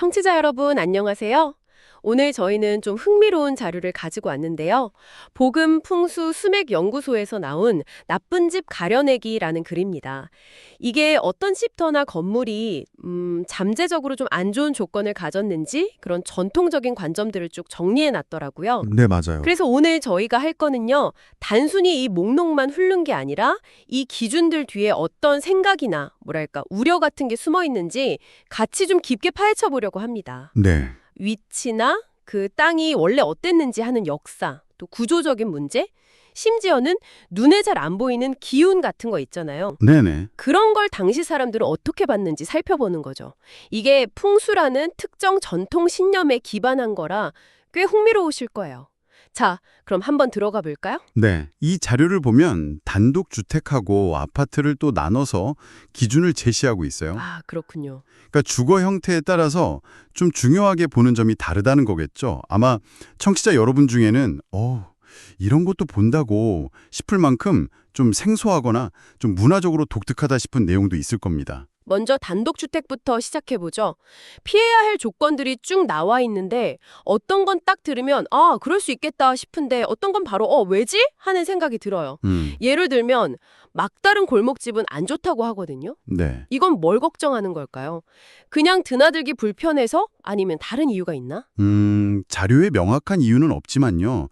청취자 여러분 안녕하세요. 오늘 저희는 좀 흥미로운 자료를 가지고 왔는데요. 복음 풍수 수맥 연구소에서 나온 나쁜 집 가려내기라는 글입니다. 이게 어떤 씹터나 건물이 음, 잠재적으로 좀 안 좋은 조건을 가졌는지 그런 전통적인 관점들을 쭉 정리해 놨더라고요. 네, 맞아요. 그래서 오늘 저희가 할 거는요. 단순히 이 목록만 훑는 게 아니라 이 기준들 뒤에 어떤 생각이나 뭐랄까 우려 같은 게 숨어 있는지 같이 좀 깊게 파헤쳐 보려고 합니다. 네. 위치나 그 땅이 원래 어땠는지 하는 역사, 또 구조적인 문제, 심지어는 눈에 잘 안 보이는 기운 같은 거 있잖아요. 네네. 그런 걸 당시 사람들은 어떻게 봤는지 살펴보는 거죠. 이게 풍수라는 특정 전통 신념에 기반한 거라 꽤 흥미로우실 거예요. 자, 그럼 한번 들어가 볼까요? 네. 이 자료를 보면 단독 주택하고 아파트를 또 나눠서 기준을 제시하고 있어요. 아, 그렇군요. 그러니까 주거 형태에 따라서 좀 중요하게 보는 점이 다르다는 거겠죠. 아마 청취자 여러분 중에는 어, 이런 것도 본다고 싶을 만큼 좀 생소하거나 좀 문화적으로 독특하다 싶은 내용도 있을 겁니다. 먼저 단독주택부터 시작해보죠. 피해야 할 조건들이 쭉 나와 있는데 어떤 건 딱 들으면 아, 그럴 수 있겠다 싶은데 어떤 건 바로 어, 왜지? 하는 생각이 들어요. 음. 예를 들면 막다른 골목집은 안 좋다고 하거든요. 네. 이건 뭘 걱정하는 걸까요? 그냥 드나들기 불편해서 아니면 다른 이유가 있나? 음, 자료에 명확한 이유는 없지만요.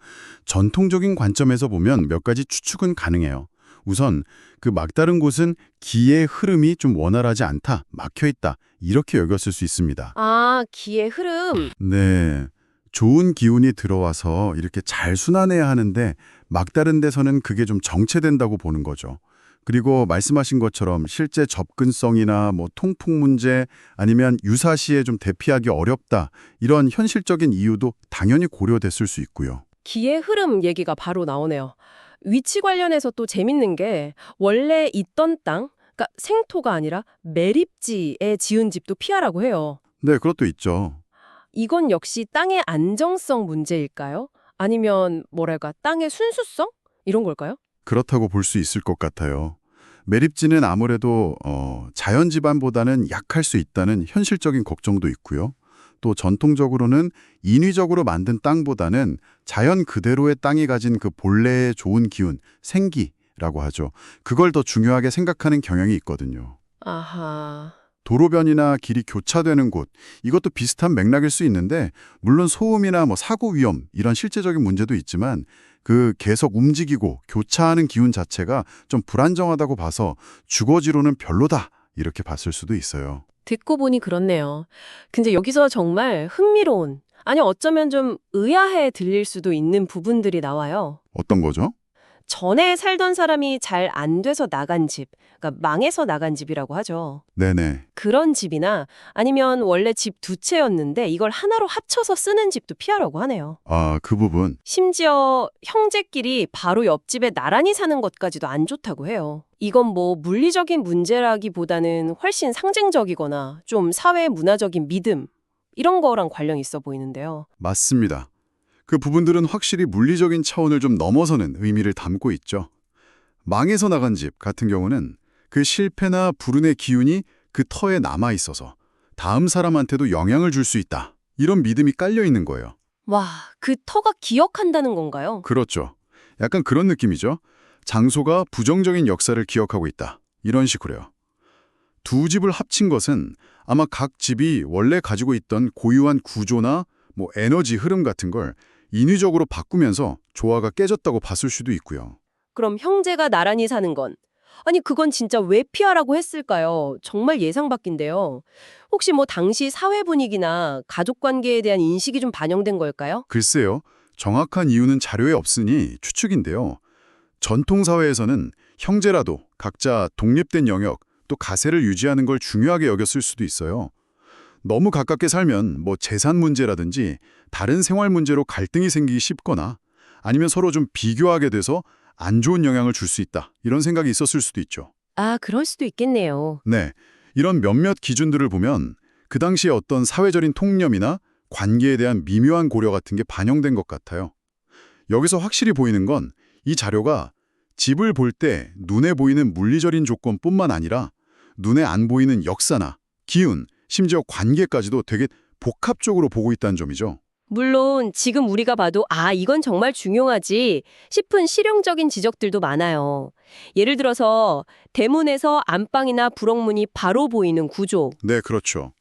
전통적인 관점에서 보면 몇 가지 추측은 가능해요. 우선 그 막다른 곳은 기의 흐름이 좀 원활하지 않다, 막혀 있다 이렇게 여겼을 수 있습니다. 아, 기의 흐름. 네. 좋은 기운이 들어와서 이렇게 잘 순환해야 하는데 막다른 데서는 그게 좀 정체된다고 보는 거죠. 그리고 말씀하신 것처럼 실제 접근성이나 뭐 통풍 문제 아니면 유사시에 좀 대피하기 어렵다 이런 현실적인 이유도 당연히 고려됐을 수 있고요. 기의 흐름 얘기가 바로 나오네요. 위치 관련해서 또 재밌는 게 원래 있던 땅, 그러니까 생토가 아니라 매립지에 지은 집도 피하라고 해요. 네, 그것도 있죠. 이건 역시 땅의 안정성 문제일까요? 아니면 뭐랄까 땅의 순수성? 이런 걸까요? 그렇다고 볼 수 있을 것 같아요. 매립지는 아무래도 어, 자연 지반보다는 약할 수 있다는 현실적인 걱정도 있고요. 또 전통적으로는 인위적으로 만든 땅보다는 자연 그대로의 땅이 가진 그 본래의 좋은 기운, 생기라고 하죠. 그걸 더 중요하게 생각하는 경향이 있거든요. 아하. 도로변이나 길이 교차되는 곳, 이것도 비슷한 맥락일 수 있는데 물론 소음이나 뭐 사고 위험 이런 실제적인 문제도 있지만 그 계속 움직이고 교차하는 기운 자체가 좀 불안정하다고 봐서 주거지로는 별로다 이렇게 봤을 수도 있어요. 듣고 보니 그렇네요. 근데 여기서 정말 흥미로운, 아니 어쩌면 좀 의아해 들릴 수도 있는 부분들이 나와요. 어떤 거죠? 전에 살던 사람이 잘 안 돼서 나간 집, 그러니까 망해서 나간 집이라고 하죠. 네네. 그런 집이나 아니면 원래 집 두 채였는데 이걸 하나로 합쳐서 쓰는 집도 피하라고 하네요. 아, 그 부분. 심지어 형제끼리 바로 옆집에 나란히 사는 것까지도 안 좋다고 해요. 이건 뭐 물리적인 문제라기보다는 훨씬 상징적이거나 좀 사회 문화적인 믿음 이런 거랑 관련이 있어 보이는데요. 맞습니다. 그 부분들은 확실히 물리적인 차원을 좀 넘어서는 의미를 담고 있죠. 망해서 나간 집 같은 경우는 그 실패나 불운의 기운이 그 터에 남아 있어서 다음 사람한테도 영향을 줄 수 있다. 이런 믿음이 깔려 있는 거예요. 와, 그 터가 기억한다는 건가요? 그렇죠. 약간 그런 느낌이죠. 장소가 부정적인 역사를 기억하고 있다. 이런 식으로요. 두 집을 합친 것은 아마 각 집이 원래 가지고 있던 고유한 구조나 뭐 에너지 흐름 같은 걸 인위적으로 바꾸면서 조화가 깨졌다고 봤을 수도 있고요. 그럼 형제가 나란히 사는 건 아니 그건 진짜 왜 피하라고 했을까요? 정말 예상 밖인데요. 혹시 뭐 당시 사회 분위기나 가족 관계에 대한 인식이 좀 반영된 걸까요? 글쎄요. 정확한 이유는 자료에 없으니 추측인데요. 전통 사회에서는 형제라도 각자 독립된 영역 또 가세를 유지하는 걸 중요하게 여겼을 수도 있어요. 너무 가깝게 살면 뭐 재산 문제라든지 다른 생활 문제로 갈등이 생기기 쉽거나 아니면 서로 좀 비교하게 돼서 안 좋은 영향을 줄 수 있다. 이런 생각이 있었을 수도 있죠. 아, 그럴 수도 있겠네요. 네. 이런 몇몇 기준들을 보면 그 당시에 어떤 사회적인 통념이나 관계에 대한 미묘한 고려 같은 게 반영된 것 같아요. 여기서 확실히 보이는 건 이 자료가 집을 볼 때 눈에 보이는 물리적인 조건뿐만 아니라 눈에 안 보이는 역사나 기운, 심지어 관계까지도 되게 복합적으로 보고 있다는 점이죠. 물론 지금 우리가 봐도 아, 이건 정말 중요하지 싶은 실용적인 지적들도 많아요. 예를 들어서 대문에서 안방이나 부엌문이 바로 보이는 구조. 네, 그렇죠.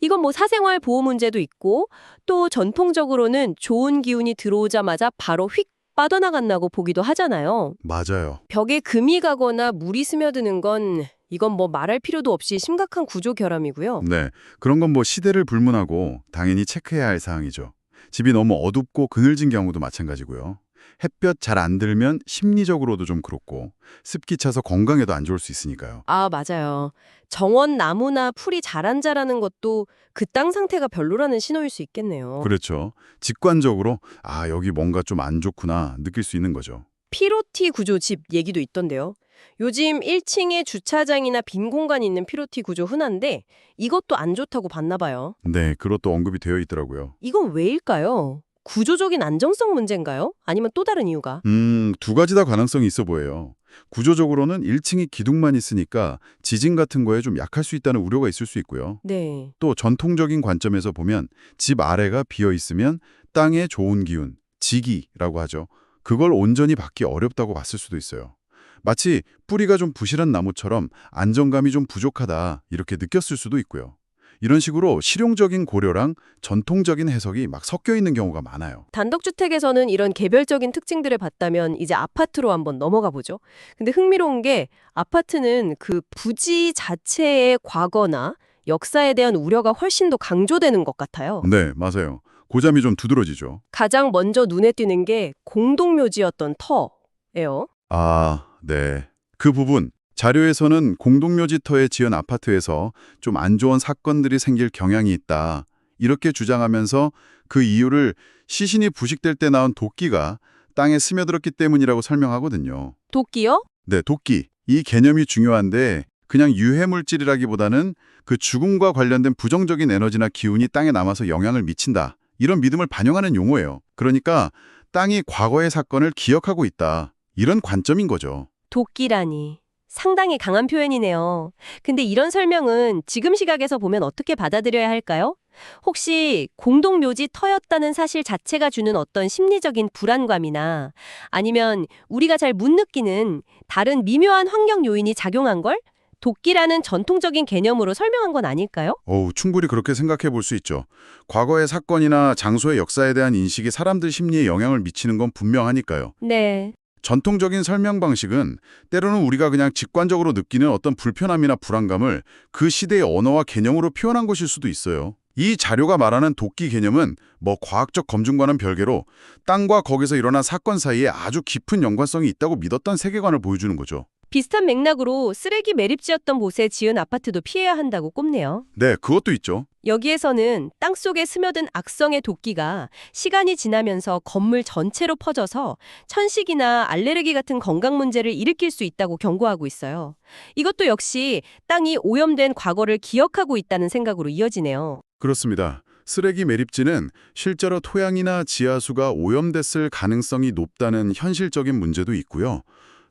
이건 뭐 사생활 보호 문제도 있고 또 전통적으로는 좋은 기운이 들어오자마자 바로 휙 빠져나간다고 보기도 하잖아요. 맞아요. 벽에 금이 가거나 물이 스며드는 건 이건 뭐 말할 필요도 없이 심각한 구조 결함이고요. 네, 그런 건 뭐 시대를 불문하고 당연히 체크해야 할 사항이죠. 집이 너무 어둡고 그늘진 경우도 마찬가지고요. 햇볕 잘 안 들면 심리적으로도 좀 그렇고 습기 차서 건강에도 안 좋을 수 있으니까요. 아, 맞아요. 정원 나무나 풀이 잘 안 자라는 것도 그 땅 상태가 별로라는 신호일 수 있겠네요. 그렇죠. 직관적으로 아 여기 뭔가 좀 안 좋구나 느낄 수 있는 거죠. 피로티 구조 집 얘기도 있던데요. 요즘 1층에 주차장이나 빈 공간이 있는 피로티 구조 흔한데 이것도 안 좋다고 봤나 봐요. 네, 그것도 언급이 되어 있더라고요. 이건 왜일까요? 구조적인 안정성 문제인가요? 아니면 또 다른 이유가? 음, 두 가지 다 가능성이 있어 보여요. 구조적으로는 1층이 기둥만 있으니까 지진 같은 거에 좀 약할 수 있다는 우려가 있을 수 있고요. 네. 또 전통적인 관점에서 보면 집 아래가 비어 있으면 땅에 좋은 기운, 지기라고 하죠. 그걸 온전히 받기 어렵다고 봤을 수도 있어요. 마치 뿌리가 좀 부실한 나무처럼 안정감이 좀 부족하다 이렇게 느꼈을 수도 있고요. 이런 식으로 실용적인 고려랑 전통적인 해석이 막 섞여 있는 경우가 많아요. 단독주택에서는 이런 개별적인 특징들을 봤다면 이제 아파트로 한번 넘어가 보죠. 근데 흥미로운 게 아파트는 그 부지 자체의 과거나 역사에 대한 우려가 훨씬 더 강조되는 것 같아요. 네, 맞아요. 고점이 좀 두드러지죠. 가장 먼저 눈에 띄는 게 공동묘지였던 터예요. 아, 네. 그 부분 자료에서는 공동묘지터에 지은 아파트에서 좀 안 좋은 사건들이 생길 경향이 있다. 이렇게 주장하면서 그 이유를 시신이 부식될 때 나온 도끼가 땅에 스며들었기 때문이라고 설명하거든요. 도끼요? 네, 도끼. 이 개념이 중요한데 그냥 유해 물질이라기보다는 그 죽음과 관련된 부정적인 에너지나 기운이 땅에 남아서 영향을 미친다. 이런 믿음을 반영하는 용어예요. 그러니까 땅이 과거의 사건을 기억하고 있다. 이런 관점인 거죠. 도끼라니. 상당히 강한 표현이네요. 근데 이런 설명은 지금 시각에서 보면 어떻게 받아들여야 할까요? 혹시 공동묘지 터였다는 사실 자체가 주는 어떤 심리적인 불안감이나 아니면 우리가 잘 못 느끼는 다른 미묘한 환경 요인이 작용한 걸 도끼라는 전통적인 개념으로 설명한 건 아닐까요? 어우, 충분히 그렇게 생각해 볼 수 있죠. 과거의 사건이나 장소의 역사에 대한 인식이 사람들 심리에 영향을 미치는 건 분명하니까요. 네. 전통적인 설명 방식은 때로는 우리가 그냥 직관적으로 느끼는 어떤 불편함이나 불안감을 그 시대의 언어와 개념으로 표현한 것일 수도 있어요. 이 자료가 말하는 도끼 개념은 뭐 과학적 검증과는 별개로 땅과 거기서 일어난 사건 사이에 아주 깊은 연관성이 있다고 믿었던 세계관을 보여주는 거죠. 비슷한 맥락으로 쓰레기 매립지였던 곳에 지은 아파트도 피해야 한다고 꼽네요. 네, 그것도 있죠. 여기에서는 땅속에 스며든 악성의 도끼가 시간이 지나면서 건물 전체로 퍼져서 천식이나 알레르기 같은 건강 문제를 일으킬 수 있다고 경고하고 있어요. 이것도 역시 땅이 오염된 과거를 기억하고 있다는 생각으로 이어지네요. 그렇습니다. 쓰레기 매립지는 실제로 토양이나 지하수가 오염됐을 가능성이 높다는 현실적인 문제도 있고요.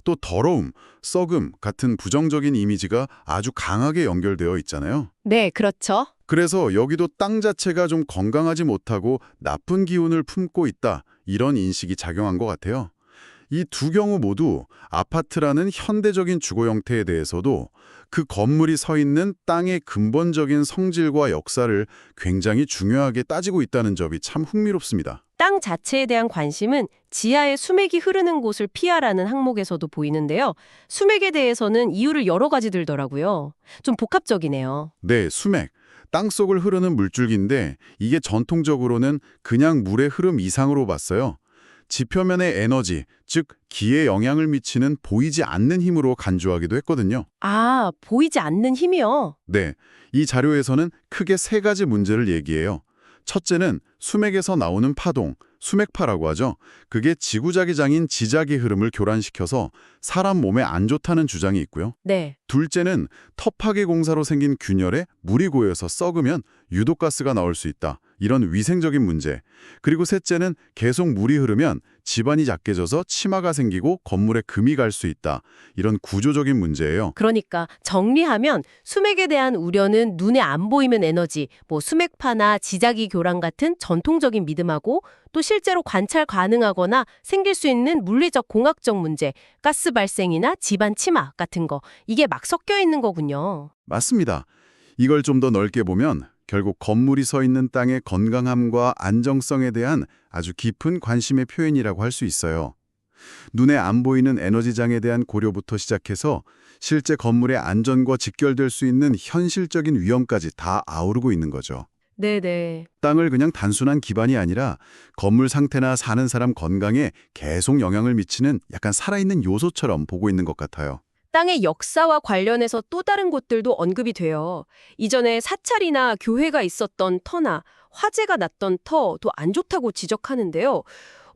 또 더러움, 썩음 같은 부정적인 이미지가 아주 강하게 연결되어 있잖아요. 네, 그렇죠. 그래서 여기도 땅 자체가 좀 건강하지 못하고 나쁜 기운을 품고 있다. 이런 인식이 작용한 것 같아요. 이 두 경우 모두 아파트라는 현대적인 주거 형태에 대해서도 그 건물이 서 있는 땅의 근본적인 성질과 역사를 굉장히 중요하게 따지고 있다는 점이 참 흥미롭습니다. 땅 자체에 대한 관심은 지하에 수맥이 흐르는 곳을 피하라는 항목에서도 보이는데요. 수맥에 대해서는 이유를 여러 가지 들더라고요. 좀 복합적이네요. 네, 수맥. 땅속을 흐르는 물줄기인데 이게 전통적으로는 그냥 물의 흐름 이상으로 봤어요. 지표면의 에너지, 즉 기에 영향을 미치는 보이지 않는 힘으로 간주하기도 했거든요. 아, 보이지 않는 힘이요. 네, 이 자료에서는 크게 세 가지 문제를 얘기해요. 첫째는 수맥에서 나오는 파동, 수맥파라고 하죠. 그게 지구자기장인 지자기 흐름을 교란시켜서 사람 몸에 안 좋다는 주장이 있고요. 네. 둘째는 터파기 공사로 생긴 균열에 물이 고여서 썩으면 유독가스가 나올 수 있다. 이런 위생적인 문제. 그리고 셋째는 계속 물이 흐르면 집안이 작게져서 치마가 생기고 건물에 금이 갈 수 있다. 이런 구조적인 문제예요. 그러니까 정리하면 수맥에 대한 우려는 눈에 안 보이는 에너지, 뭐 수맥파나 지자기 교란 같은 전통적인 믿음하고 또 실제로 관찰 가능하거나 생길 수 있는 물리적 공학적 문제, 가스 발생이나 집안 치마 같은 거 이게 막 섞여 있는 거군요. 맞습니다. 이걸 좀 더 넓게 보면 결국 건물이 서 있는 땅의 건강함과 안정성에 대한 아주 깊은 관심의 표현이라고 할 수 있어요. 눈에 안 보이는 에너지장에 대한 고려부터 시작해서 실제 건물의 안전과 직결될 수 있는 현실적인 위험까지 다 아우르고 있는 거죠. 네네. 땅을 그냥 단순한 기반이 아니라 건물 상태나 사는 사람 건강에 계속 영향을 미치는 약간 살아있는 요소처럼 보고 있는 것 같아요. 땅의 역사와 관련해서 또 다른 곳들도 언급이 돼요. 이전에 사찰이나 교회가 있었던 터나 화재가 났던 터도 안 좋다고 지적하는데요.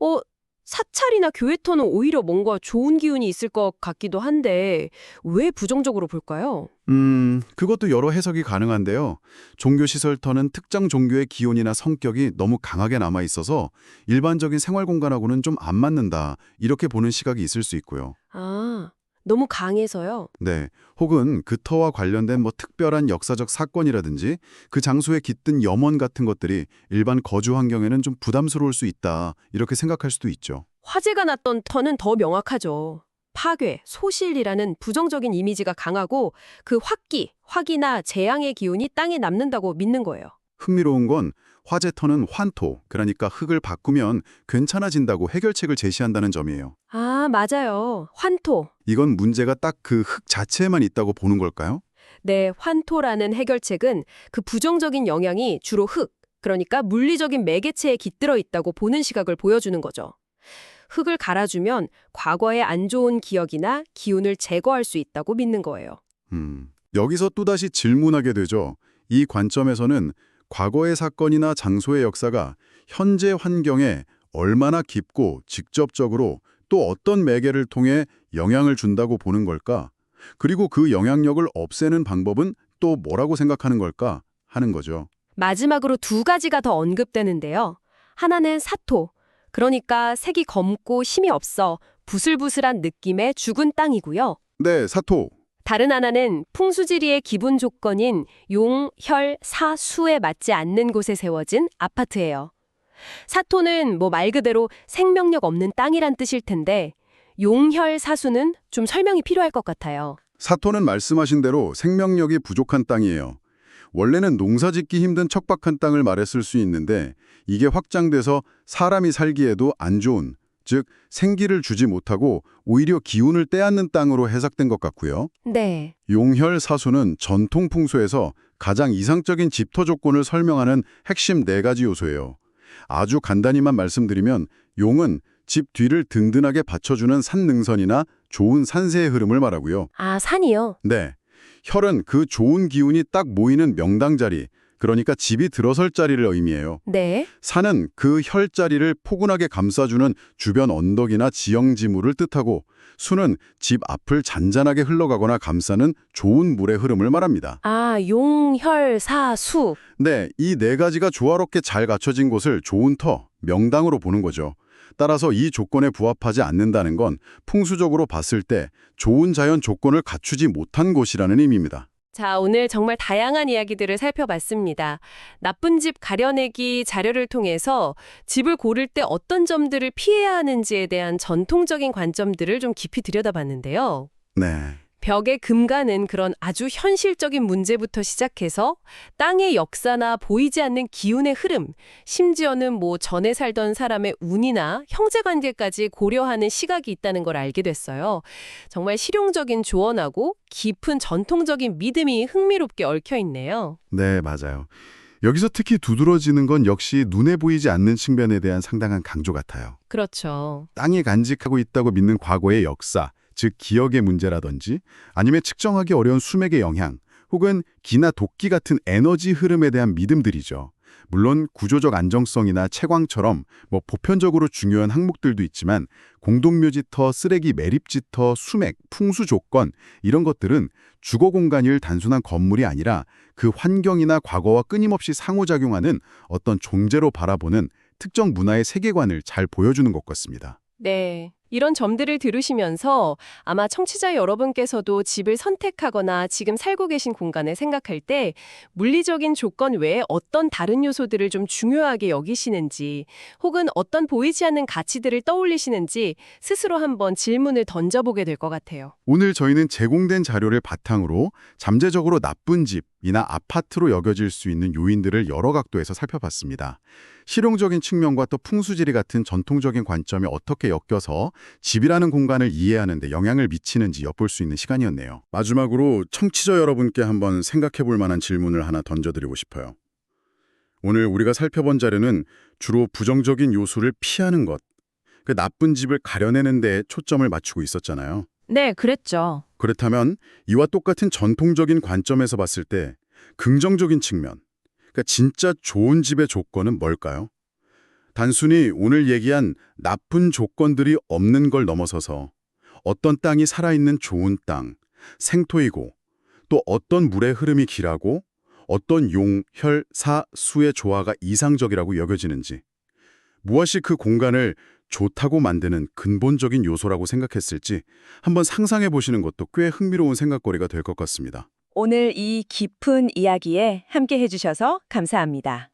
어, 사찰이나 교회 터는 오히려 뭔가 좋은 기운이 있을 것 같기도 한데 왜 부정적으로 볼까요? 음, 그것도 여러 해석이 가능한데요. 종교시설 터는 특정 종교의 기온이나 성격이 너무 강하게 남아 있어서 일반적인 생활 공간하고는 좀 안 맞는다. 이렇게 보는 시각이 있을 수 있고요. 아, 너무 강해서요. 네. 혹은 그 터와 관련된 뭐 특별한 역사적 사건이라든지 그 장소에 깃든 염원 같은 것들이 일반 거주 환경에는 좀 부담스러울 수 있다. 이렇게 생각할 수도 있죠. 화재가 났던 터는 더 명확하죠. 파괴, 소실이라는 부정적인 이미지가 강하고 그 화기, 화기나 재앙의 기운이 땅에 남는다고 믿는 거예요. 흥미로운 건 화재터는 환토, 그러니까 흙을 바꾸면 괜찮아진다고 해결책을 제시한다는 점이에요. 아, 맞아요. 환토. 이건 문제가 딱 그 흙 자체에만 있다고 보는 걸까요? 네, 환토라는 해결책은 그 부정적인 영향이 주로 흙, 그러니까 물리적인 매개체에 깃들어 있다고 보는 시각을 보여주는 거죠. 흙을 갈아주면 과거의 안 좋은 기억이나 기운을 제거할 수 있다고 믿는 거예요. 음, 여기서 또다시 질문하게 되죠. 이 관점에서는 과거의 사건이나 장소의 역사가 현재 환경에 얼마나 깊고 직접적으로 또 어떤 매개를 통해 영향을 준다고 보는 걸까? 그리고 그 영향력을 없애는 방법은 또 뭐라고 생각하는 걸까? 하는 거죠. 마지막으로 두 가지가 더 언급되는데요. 하나는 사토, 그러니까 색이 검고 힘이 없어 부슬부슬한 느낌의 죽은 땅이고요. 네, 사토. 다른 하나는 풍수지리의 기본 조건인 용, 혈, 사, 수에 맞지 않는 곳에 세워진 아파트예요. 사토는 뭐 말 그대로 생명력 없는 땅이란 뜻일 텐데 용, 혈, 사수는 좀 설명이 필요할 것 같아요. 사토는 말씀하신 대로 생명력이 부족한 땅이에요. 원래는 농사짓기 힘든 척박한 땅을 말했을 수 있는데 이게 확장돼서 사람이 살기에도 안 좋은, 즉 생기를 주지 못하고 오히려 기운을 떼앗는 땅으로 해석된 것 같고요. 네. 용혈 사수는 전통 풍수에서 가장 이상적인 집터 조건을 설명하는 핵심 네 가지 요소예요. 아주 간단히만 말씀드리면 용은 집 뒤를 든든하게 받쳐주는 산능선이나 좋은 산세의 흐름을 말하고요. 아, 산이요? 네. 혈은 그 좋은 기운이 딱 모이는 명당 자리, 그러니까 집이 들어설 자리를 의미해요. 네. 산은 그 혈 자리를 포근하게 감싸주는 주변 언덕이나 지형지물을 뜻하고 수는 집 앞을 잔잔하게 흘러가거나 감싸는 좋은 물의 흐름을 말합니다. 아, 용, 혈, 사, 수. 네, 이 네 가지가 조화롭게 잘 갖춰진 곳을 좋은 터, 명당으로 보는 거죠. 따라서 이 조건에 부합하지 않는다는 건 풍수적으로 봤을 때 좋은 자연 조건을 갖추지 못한 곳이라는 의미입니다. 자, 오늘 정말 다양한 이야기들을 살펴봤습니다. 나쁜 집 가려내기 자료를 통해서 집을 고를 때 어떤 점들을 피해야 하는지에 대한 전통적인 관점들을 좀 깊이 들여다봤는데요. 네. 벽에 금가는 그런 아주 현실적인 문제부터 시작해서 땅의 역사나 보이지 않는 기운의 흐름, 심지어는 뭐 전에 살던 사람의 운이나 형제관계까지 고려하는 시각이 있다는 걸 알게 됐어요. 정말 실용적인 조언하고 깊은 전통적인 믿음이 흥미롭게 얽혀 있네요. 네, 맞아요. 여기서 특히 두드러지는 건 역시 눈에 보이지 않는 측면에 대한 상당한 강조 같아요. 그렇죠. 땅이 간직하고 있다고 믿는 과거의 역사, 즉 기억의 문제라든지 아니면 측정하기 어려운 수맥의 영향, 혹은 기나 도끼 같은 에너지 흐름에 대한 믿음들이죠. 물론 구조적 안정성이나 채광처럼 뭐 보편적으로 중요한 항목들도 있지만 공동묘지터, 쓰레기 매립지터, 수맥, 풍수 조건 이런 것들은 주거 공간일 단순한 건물이 아니라 그 환경이나 과거와 끊임없이 상호작용하는 어떤 존재로 바라보는 특정 문화의 세계관을 잘 보여주는 것 같습니다. 네. 이런 점들을 들으시면서 아마 청취자 여러분께서도 집을 선택하거나 지금 살고 계신 공간을 생각할 때 물리적인 조건 외에 어떤 다른 요소들을 좀 중요하게 여기시는지 혹은 어떤 보이지 않는 가치들을 떠올리시는지 스스로 한번 질문을 던져보게 될 것 같아요. 오늘 저희는 제공된 자료를 바탕으로 잠재적으로 나쁜 집이나 아파트로 여겨질 수 있는 요인들을 여러 각도에서 살펴봤습니다. 실용적인 측면과 또 풍수지리 같은 전통적인 관점에 어떻게 엮여서 집이라는 공간을 이해하는 데 영향을 미치는지 엿볼 수 있는 시간이었네요. 마지막으로 청취자 여러분께 한번 생각해 볼 만한 질문을 하나 던져드리고 싶어요. 오늘 우리가 살펴본 자료는 주로 부정적인 요소를 피하는 것, 그 나쁜 집을 가려내는 데 초점을 맞추고 있었잖아요. 네, 그랬죠. 그렇다면 이와 똑같은 전통적인 관점에서 봤을 때 긍정적인 측면, 그러니까 진짜 좋은 집의 조건은 뭘까요? 단순히 오늘 얘기한 나쁜 조건들이 없는 걸 넘어서서 어떤 땅이 살아있는 좋은 땅, 생토이고 또 어떤 물의 흐름이 길하고 어떤 용, 혈, 사, 수의 조화가 이상적이라고 여겨지는지 무엇이 그 공간을 좋다고 만드는 근본적인 요소라고 생각했을지 한번 상상해 보시는 것도 꽤 흥미로운 생각거리가 될 것 같습니다. 오늘 이 깊은 이야기에 함께 해주셔서 감사합니다.